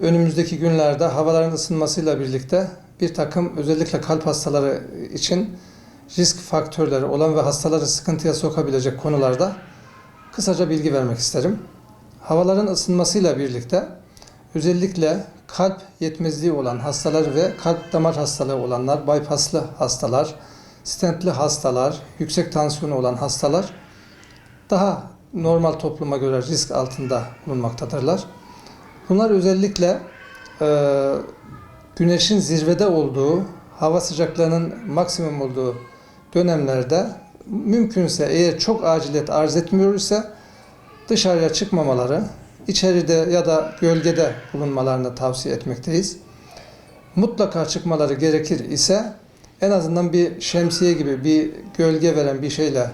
önümüzdeki günlerde havaların ısınmasıyla birlikte bir takım özellikle kalp hastaları için risk faktörleri olan ve hastaları sıkıntıya sokabilecek konularda kısaca bilgi vermek isterim. Havaların ısınmasıyla birlikte özellikle kalp yetmezliği olan hastalar ve kalp damar hastalığı olanlar, bypasslı hastalar, stentli hastalar, yüksek tansiyonu olan hastalar daha normal topluma göre risk altında bulunmaktadırlar. Bunlar özellikle e, güneşin zirvede olduğu, hava sıcaklığının maksimum olduğu dönemlerde mümkünse eğer çok aciliyet arz etmiyor ise dışarıya çıkmamaları, içeride ya da gölgede bulunmalarını tavsiye etmekteyiz. Mutlaka çıkmaları gerekir ise en azından bir şemsiye gibi bir gölge veren bir şeyle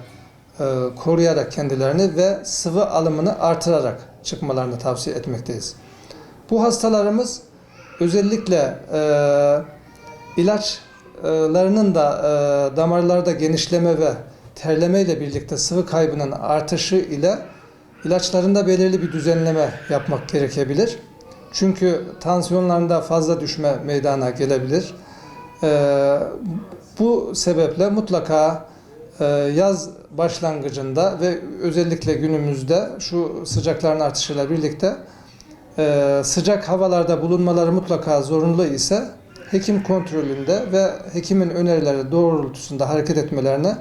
e, koruyarak kendilerini ve sıvı alımını artırarak çıkmalarını tavsiye etmekteyiz. Bu hastalarımız özellikle e, ilaçlarının da e, damarlarda genişleme ve terleme ile birlikte sıvı kaybının artışı ile ilaçlarında belirli bir düzenleme yapmak gerekebilir. Çünkü tansiyonlarında fazla düşme meydana gelebilir. E, bu sebeple mutlaka e, yaz başlangıcında ve özellikle günümüzde şu sıcakların artışıyla birlikte e, sıcak havalarda bulunmaları mutlaka zorunlu ise hekim kontrolünde ve hekimin önerileri doğrultusunda hareket etmelerini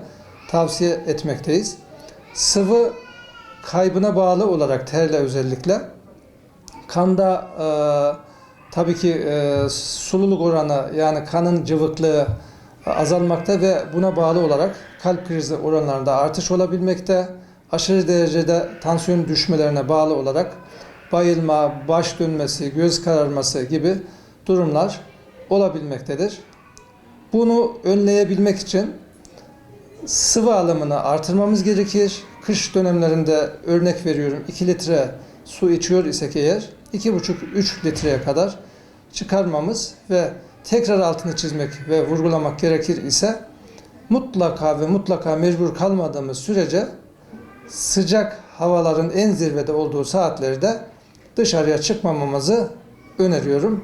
tavsiye etmekteyiz. Sıvı kaybına bağlı olarak terle özellikle kanda e, tabii ki e, sululuk oranı yani kanın cıvıklığı azalmakta ve buna bağlı olarak kalp krizi oranlarında artış olabilmekte. Aşırı derecede tansiyon düşmelerine bağlı olarak bayılma, baş dönmesi, göz kararması gibi durumlar olabilmektedir. Bunu önleyebilmek için sıvı alımını artırmamız gerekir. Kış dönemlerinde örnek veriyorum 2 litre su içiyor isek eğer 2,5-3 litreye kadar çıkarmamız ve tekrar altını çizmek ve vurgulamak gerekir ise mutlaka ve mutlaka mecbur kalmadığımız sürece sıcak havaların en zirvede olduğu saatlerde dışarıya çıkmamamızı öneriyorum.